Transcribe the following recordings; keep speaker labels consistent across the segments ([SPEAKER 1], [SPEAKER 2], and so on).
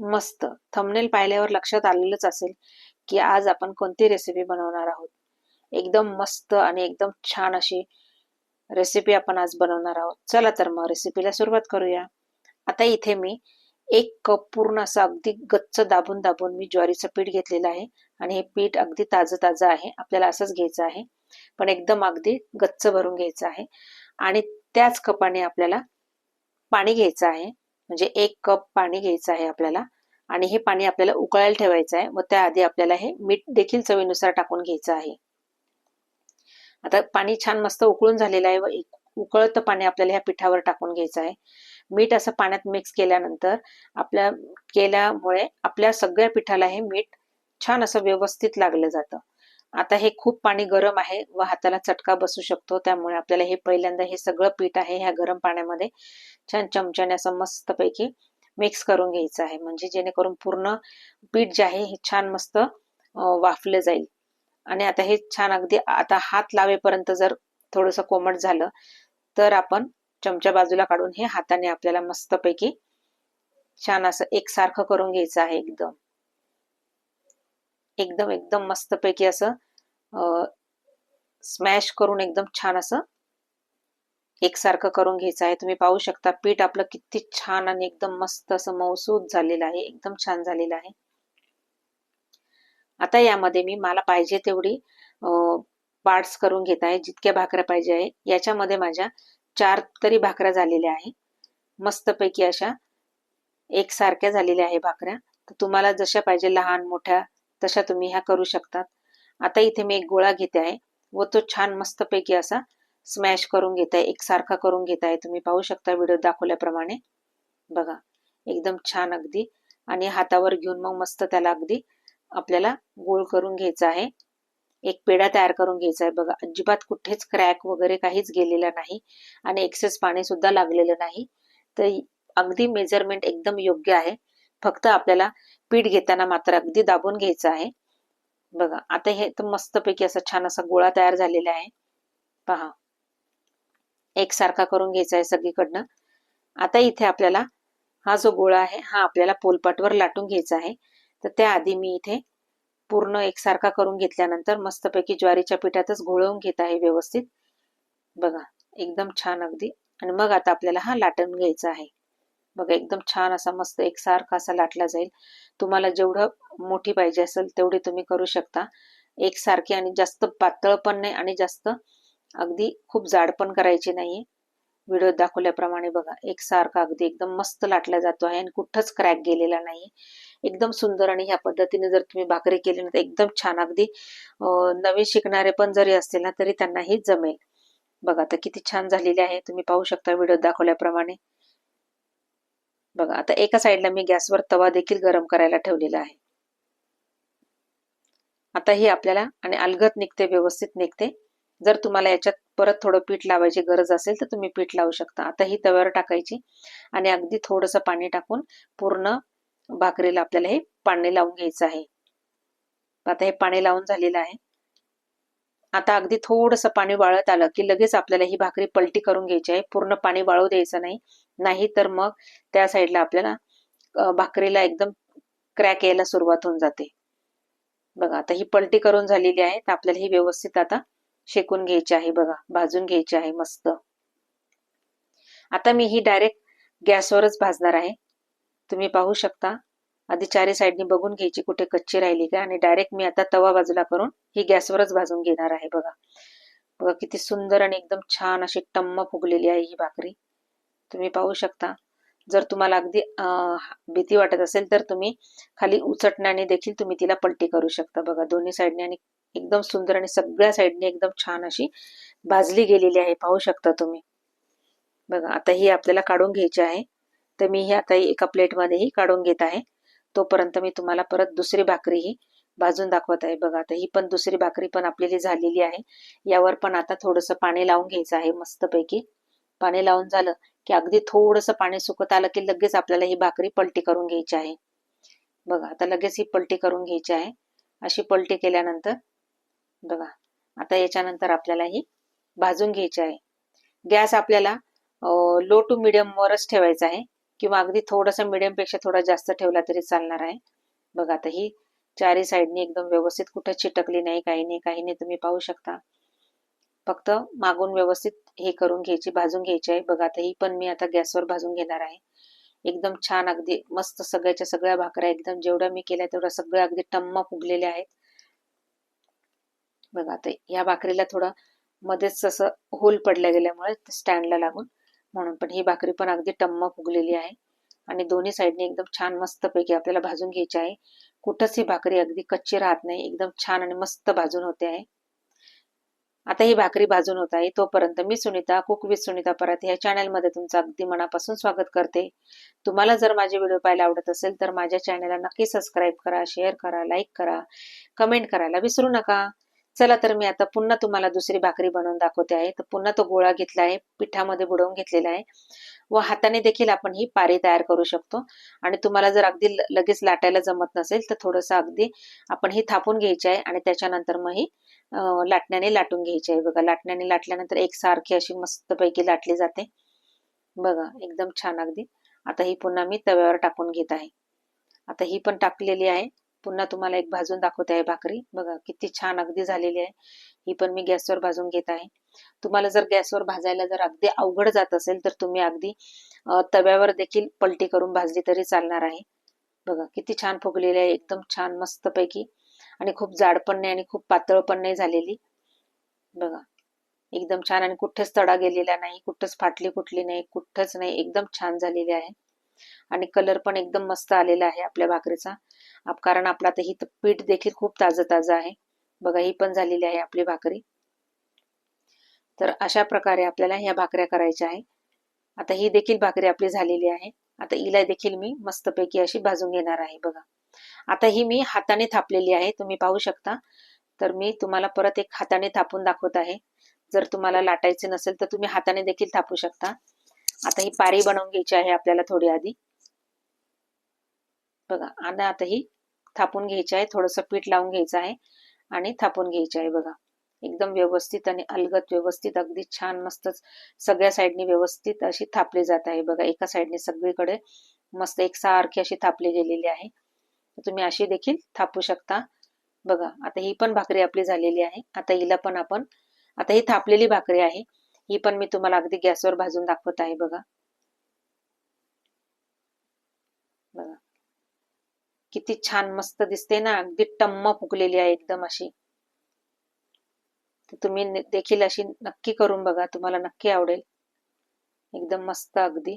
[SPEAKER 1] मस्त थंबनेल पाहिल्यावर लक्षात आलेलंच असेल की आज आपण कोणती रेसिपी बनवणार आहोत. एकदम मस्त आणि एकदम छान अशी रेसिपी आपण आज बनवणार आहोत. चला तर मग रेसिपीला सुरुवात करूया. आता इथे मी एक कप पूर्ण असं अगदी गच्च दाबून दाबून मी ज्वारीचं पीठ घेतलेलं आहे आणि हे पीठ अगदी ताजं ताजं आहे. आपल्याला असंच घ्यायचं आहे. पण एकदम अगदी गच्च भरून घ्यायचं आहे. आणि त्याच कपाने आपल्याला पाणी घ्यायचं आहे. म्हणजे एक कप पाणी घ्यायचं आहे आपल्याला आणि हे पाणी आपल्याला उकळायला ठेवायचं आहे. व त्याआधी आपल्याला हे मीठ देखील चवीनुसार टाकून घ्यायचं आहे. आता पाणी छान मस्त उकळून झालेलं आहे व उकळत पाणी आपल्याला ह्या पिठावर टाकून घ्यायचं आहे. मीठ असं पाण्यात मिक्स केल्यानंतर आपल्या केल्यामुळे आपल्या सगळ्या पिठाला हे मीठ छान असं व्यवस्थित लागलं जातं. आता हे खूप पाणी गरम आहे व हाताला चटका बसू शकतो. त्यामुळे आपल्याला हे पहिल्यांदा हे सगळं पीठ आहे ह्या गरम पाण्यामध्ये छान चमच्याने असं मस्तपैकी मिक्स करून घ्यायचं आहे. म्हणजे जेणेकरून पूर्ण पीठ जे आहे हे छान मस्त वाफलं जाईल. आणि आता हे छान अगदी आता हात लावेपर्यंत जर थोडंसं कोमट झालं तर आपण चमच्या बाजूला काढून हे हाताने आपल्याला मस्तपैकी छान असं एकसारखं करून घ्यायचं आहे एकदम. एकदम एकदम मस्तपैकी असं स्मॅश करून एकदम छान असं एकसारखं करून घ्यायचं आहे. तुम्ही पाहू शकता पीठ आपलं किती छान आणि एकदम मस्त असं मौसूद झालेलं आहे. एकदम छान झालेलं आहे. आता यामध्ये मी मला पाहिजे तेवढी पार्ट्स करून घेत आहे. जितक्या भाकऱ्या पाहिजे आहे. याच्यामध्ये माझ्या चार तरी भाकऱ्या झालेल्या आहे. मस्तपैकी अशा एकसारख्या झालेल्या आहे भाकऱ्या. तर तुम्हाला जशा पाहिजे लहान मोठ्या तशा तुम्ही ह्या करू शकतात. आता इथे मी एक गोळा घेते आहे. व तो छान मस्तपैकी असा स्मॅश करून घेत आहे एकसारखा करून घेत आहे तुम्ही पाहू शकता व्हिडिओ दाखवल्याप्रमाणे. बघा एकदम छान अगदी. आणि हातावर घेऊन मग मस्त त्याला अगदी आपल्याला गोळ करून घ्यायचा आहे. एक पेढा तयार करून घ्यायचा आहे. बघा अजिबात कुठेच क्रॅक वगैरे काहीच गेलेला नाही आणि एक्सेस पाणी सुद्धा लागलेलं नाही. तर अगदी मेजरमेंट एकदम योग्य आहे. फक्त आपल्याला पीठ घेताना मात्र अगदी दाबून घ्यायचं आहे. बघा आता हे तर मस्तपैकी असा छान असा गोळा तयार झालेला आहे. पहा. एकसारखा करून घ्यायचा आहे सगळीकडनं. आता इथे आपल्याला हा जो गोळा आहे हा आपल्याला पोलपाटवर लाटून घ्यायचा आहे. तर त्याआधी मी इथे पूर्ण एकसारखा करून घेतल्यानंतर मस्तपैकी ज्वारीच्या पिठातच घोळवून घेत आहे व्यवस्थित. बघा एकदम छान अगदी. आणि मग आता आपल्याला हा लाटून घ्यायचा आहे. बघा एकदम छान असा मस्त एकसारखा असा लाटला जाईल. तुम्हाला जेवढं मोठी पाहिजे असेल तेवढी तुम्ही करू शकता. एकसारखी आणि जास्त पातळ पण नाही आणि जास्त अगदी खूप जाड पण करायची नाहीये. व्हिडिओ दाखवल्याप्रमाणे बघा एकसारखा अगदी एकदम मस्त लाटला जातो आहे आणि कुठंच क्रॅक गेलेला नाही एकदम सुंदर आणि ह्या पद्धतीने जर तुम्ही भाकरी केली ना तर एकदम छान अगदी नवीन शिकणारे पण जरी असतील ना तरी त्यांनाही जमेल. बघा आता किती छान झालेली आहे. तुम्ही पाहू शकता व्हिडिओ दाखवल्याप्रमाणे. बघा आता एका साईडला मी गॅसवर तवा देखील गरम करायला ठेवलेला आहे. आता ही आपल्याला आणि अलगत निघते व्यवस्थित निघते. जर तुम्हाला याच्यात परत थोडं पीठ लावायची गरज असेल तर तुम्ही पीठ लावू शकता. आता ही तव्यावर टाकायची आणि अगदी थोडंसं पाणी टाकून पूर्ण भाकरीला आपल्याला हे पाणी लावून घ्यायचं आहे. आता हे पाणी लावून झालेलं आहे. आता अगदी थोडंसं पाणी वाळत आलं की लगेच आपल्याला ही भाकरी पलटी करून घ्यायची आहे. पूर्ण पाणी वाळू द्यायचं नाही. नाही तर मग त्या साईडला आपल्याला भाकरीला एकदम क्रॅक यायला सुरुवात होऊन जाते. बघा आता ही पलटी करून झालेली आहे तर आपल्याला ही व्यवस्थित आता शेकून घ्यायची आहे बघा भाजून घ्यायची आहे मस्त. आता मी ही डायरेक्ट गॅसवरच भाजणार आहे. तुम्ही पाहू शकता आधी चारी साईडनी बघून घ्यायची कुठे कच्ची राहिली का आणि डायरेक्ट मी आता तवा बाजूला करून ही गॅसवरच भाजून घेणार आहे बघा. बघा किती सुंदर आणि एकदम छान अशी टम्म फुगलेली आहे ही भाकरी. तुम्ही पाहू शकता. जर तुम्हाला अगदी भीती वाटत असेल तर तुम्ही खाली उचटण्याने देखील तुम्ही तिला पलटी करू शकता. बघा दोन्ही साईडने आणि एकदम सुंदर आणि सगळ्या साईडने एकदम छान अशी भाजली गेलेली आहे. पाहू शकता तुम्ही. बघा आता ही आपल्याला काढून घ्यायची आहे. तर मी ही आता एका प्लेटमध्येही काढून घेत आहे. तोपर्यंत मी तुम्हाला परत दुसरी भाकरी ही भाजून दाखवत आहे. बघा आता ही पण दुसरी भाकरी पण आपल्याला झालेली आहे. यावर पण आता थोडस पाणी लावून घ्यायचं आहे मस्तपैकी. पाणी लावून झालं की अगदी थोडस पाणी सुकत आलं की लगेच आपल्याला ही भाकरी पलटी करून घ्यायची आहे. बघा आता लगेच ही पलटी करून घ्यायची आहे. अशी पलटी केल्यानंतर बघा आता याच्यानंतर आपल्याला ही भाजून घ्यायची आहे. गॅस आपल्याला लो टू मिडियम वरच ठेवायचा आहे किंवा अगदी थोडंसं medium पेक्षा थोडा जास्त ठेवला तरी चालणार आहे. बघा आता ही चारही साईडनी एकदम व्यवस्थित कुठं चिटकली नाही काही नाही काही नाही तुम्ही पाहू शकता. फक्त मागून व्यवस्थित हे करून घ्यायची भाजून घ्यायची आहे. बघा आता ही पण मी आता गॅसवर भाजून घेणार आहे. एकदम छान अगदी मस्त सगळ्याच्या सगळ्या भाकऱ्या एकदम जेवढ्या मी केल्या तेवढ्या सगळ्या अगदी टम्मा फुगलेल्या आहेत. बघा आता ह्या भाकरीला थोडं मध्येच असं होल पडल्या गेल्यामुळे स्टँडला लागून म्हणून पण ही भाकरी पण अगदी टम्म फुगलेली आहे. आणि दोन्ही साईडने एकदम छान मस्त पैकी आपल्याला भाजून घ्यायची आहे. कुठंच ही भाकरी अगदी कच्ची राहत नाही. एकदम छान आणि मस्त भाजून होते आहे. आता ही भाकरी भाजून होत आहे. तोपर्यंत मी सुनीता कुक विथ सुनीता परत ह्या चॅनलमध्ये तुमचं अगदी मनापासून स्वागत करते. तुम्हाला जर माझे व्हिडिओ पाहायला आवडत असेल तर माझ्या चॅनलला नक्की सबस्क्राईब करा शेअर करा लाईक करा कमेंट करायला विसरू नका. चला तर मी आता पुन्हा तुम्हाला दुसरी भाकरी बनवून दाखवते आहे. तर पुन्हा तो गोळा घेतला आहे पिठामध्ये बुडवून घेतलेला आहे. व हाताने देखील आपण ही पारी तयार करू शकतो. आणि तुम्हाला जर अगदी लगेच लाटायला जमत नसेल तर थोडंसं अगदी आपण ही थापून घ्यायची आहे आणि त्याच्यानंतर मग ही लाटण्याने लाटून घ्यायची आहे. बघा लाटण्याने लाटल्यानंतर एक सारखी अशी मस्तपैकी लाटली जाते. बघा एकदम छान अगदी. आता ही पुन्हा मी तव्यावर टाकून घेत आहे. आता ही पण टाकलेली आहे. पुन्हा तुम्हाला एक भाजून दाखवते आहे भाकरी. बघा किती छान अगदी झालेली आहे. ही पण मी गॅसवर भाजून घेत आहे. तुम्हाला जर गॅसवर भाजायला जर अगदी अवघड जात असेल तर तुम्ही अगदी तव्यावर देखील पलटी करून भाजली तरी चालणार आहे. बघा किती छान फुगलेली आहे. एकदम छान मस्त पैकी आणि खूप जाड पण नाही आणि खूप पातळ पण नाही झालेली. बघा एकदम छान आणि कुठेच तडा गेलेला नाही. कुठंच फाटली कुठली नाही. कुठंच नाही. एकदम छान झालेली आहे. आणि कलर पण एकदम मस्त आलेला आहे आपल्या भाकरीचा. कारण आपला आता ही पीठ देखील खूप ताजं ताजं आहे. बघा ही पण झालेली आहे आपली भाकरी. तर अशा प्रकारे आपल्याला ह्या भाकऱ्या करायच्या आहे. आता ही देखील भाकरी आपली झालेली आहे. आता हिला देखील मी मस्तपैकी अशी भाजून घेणार आहे बघा. आता ही मी हाताने थापलेली आहे तुम्ही पाहू शकता. तर मी तुम्हाला परत एक हाताने थापून दाखवत आहे. जर तुम्हाला लाटायचे नसेल तर तुम्ही हाताने देखील थापू शकता. आता ही पारी बनवून घ्यायची आहे आपल्याला थोडी आधी. बघा आणि आता ही थापून घ्यायची आहे थोडस पीठ लावून घ्यायचं आहे आणि थापून घ्यायची आहे बघा. एकदम व्यवस्थित आणि अलगत व्यवस्थित अगदी छान मस्त सगळ्या साईडनी व्यवस्थित अशी थापली जात आहे बघा. एका साईडने सगळीकडे मस्त एकसारखी अशी थापली गेलेली आहे. तुम्ही अशी देखील थापू शकता. बघा आता ही पण भाकरी आपली झालेली आहे. आता हिला पण आपण आता ही थापलेली भाकरी आहे. ही पण मी तुम्हाला अगदी गॅसवर भाजून दाखवत आहे बघा. किती छान मस्त दिसते ना. अगदी टम्म फुगलेली आहे एकदम अशी. तुम्ही देखील अशी नक्की करून बघा. तुम्हाला नक्की आवडेल. एकदम मस्त अगदी.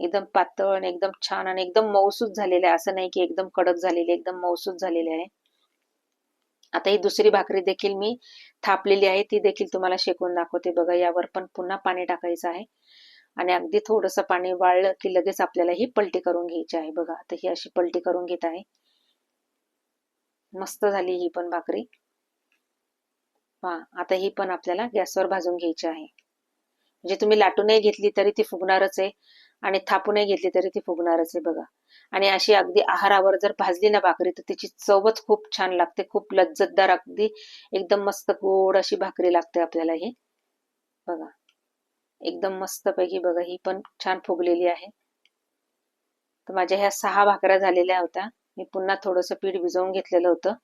[SPEAKER 1] एकदम पातळ आणि एकदम छान आणि एकदम मऊसूत झालेले आहे. असं नाही की एकदम कडक झालेले एकदम मऊसूत झालेले आहे. आता ही दुसरी भाकरी देखील मी थापलेली आहे. ती देखील तुम्हाला शेकून दाखवते. बघा यावर पण पुन्हा पाणी टाकायचं आहे. आणि अगदी थोडस पाणी वाळलं की लगेच आपल्याला ही पलटी करून घ्यायची आहे. बघा आता ही अशी पलटी करून घेत आहे. मस्त झाली ही पण भाकरी. हा आता ही पण आपल्याला गॅसवर भाजून घ्यायची आहे. म्हणजे तुम्ही लाटूनही घेतली तरी ती फुगणारच आहे आणि थापूनही घेतली तरी ती फुगणारच आहे बघा. आणि अशी अगदी आहारावर जर भाजली ना भाकरी तर तिची चवच खूप छान लागते खूप लज्जतदार अगदी एकदम मस्त गोड अशी भाकरी लागते आपल्याला ही. बघा. एकदम मस्तपैकी बघा ही पण छान फुगलेली आहे. तर माझ्या ह्या सहा भाकऱ्या झालेल्या होत्या. मी पुन्हा थोडंसं पीठ भिजवून घेतलेलं होतं.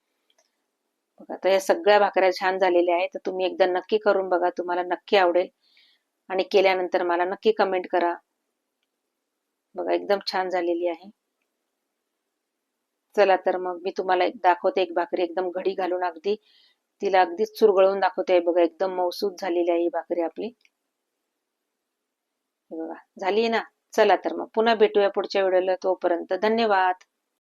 [SPEAKER 1] बघा तर या सगळ्या भाकऱ्या छान झालेल्या आहेत. तर तुम्ही एकदा नक्की करून बघा तुम्हाला नक्की आवडेल. आणि केल्यानंतर मला नक्की कमेंट करा. बघा एकदम छान झालेली आहे. चला तर मग मी तुम्हाला एक दाखवते एक भाकरी एकदम घडी घालून अगदी तिला अगदी चुरगळून दाखवते. बघा एकदम मौसूद झालेली आहे ही भाकरी आपली. बघा. झाली ना? चला तर मग. पुन्हा भेटूया पुढच्या व्हिडिओला तोपर्यंत धन्यवाद.